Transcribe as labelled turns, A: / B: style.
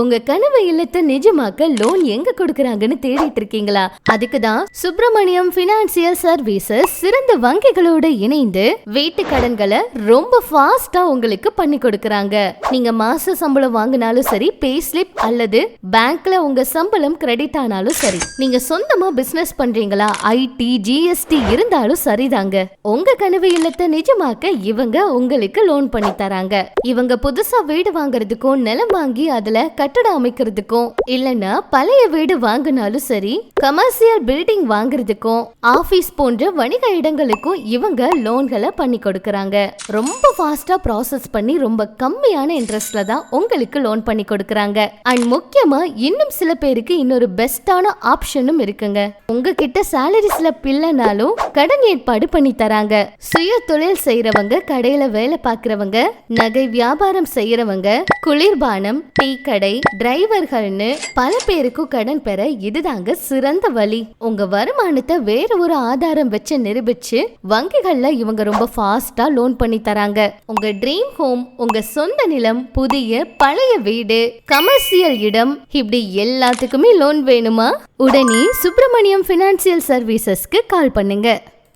A: உங்க கனவு இல்லத்தை நிஜமாக்க லோன் எங்க கொடுக்கறாங்கன்னு தேடிட்டு இருக்கீங்களா? அதுக்கு தான் சுப்பிரமணியம் பினான்சியல் சர்வீசஸ் சிறந்த வங்கிகளோட இணைந்து வீட்டு கடன்களை ரொம்ப ஃபாஸ்டா உங்களுக்கு பண்ணி கொடுக்கறாங்க. நீங்க மாச சம்பளம் வாங்கினாலும் சரி பே ஸ்லிப் அல்லது பேங்க்ல உங்க சம்பளம் கிரெடிட் ஆனாலும் சரி நீங்க சொந்தமா பிசினஸ் பண்றீங்களா ஐடி ஜிஎஸ்டி இருந்தாலும் சரிதாங்க. உங்க கனவு இல்லத்தை நிஜமாக்க இவங்க உங்களுக்கு லோன் பண்ணி தராங்க. இவங்க புதுசா வீடு வாங்குறதுக்கும் நிலம் வாங்கி அதுல கட்டடம் அமைக்கிறதுக்கும் இல்லனா பழைய வீடு வாங்கினாலும் சரி கமர்ஷியல் பில்டிங் வாங்குறதுக்கும் ஆபீஸ் போன்ற வணிக இடங்களுக்கும் இவங்க லோன்களை பண்ணி கொடுக்கறாங்க. ரொம்ப ஃபாஸ்டா ப்ராசஸ் பண்ணி ரொம்ப கம்மியான இன்ட்ரெஸ்ட்ல தான் உங்களுக்கு லோன் பண்ணி கொடுக்கறாங்க. அண்ட் முக்கியமா இன்னும் சில பேருக்கு இன்னொரு பெஸ்டான ஆப்ஷனும் இருக்குங்க. உங்ககிட்ட சேலரி ஸ்லிப் இல்லைனாலும் கடன் ஏற்பாடு பண்ணி தராங்க. சுய தொழில் செய்யறவங்க கடையில வேலை பார்க்கறவங்க நகை வியாபாரம் செய்யறவங்க குளிர்பானம் டீ கடை டிரைவர்கள்னு பல பேருக்கும் கடன் பெற இதுதாங்க சிறந்த வழி. உங்க வருமானத்தை வேற ஒரு ஆதாரம் வச்சு நிரூபிச்சு வங்கிகள்ல இவங்க ரொம்ப ஃபாஸ்டா லோன் பண்ணி தராங்க. உங்க ட்ரீம் ஹோம் உங்க சொந்த நிலம் புதிய பழைய வீடு கமர்ஷியல் இடம் இப்படி எல்லாத்துக்குமே லோன் வேணுமா? உடனே சுப்பிரமணியம் பினான்சியல் சர்வீசஸ்க்கு கால் பண்ணுங்க.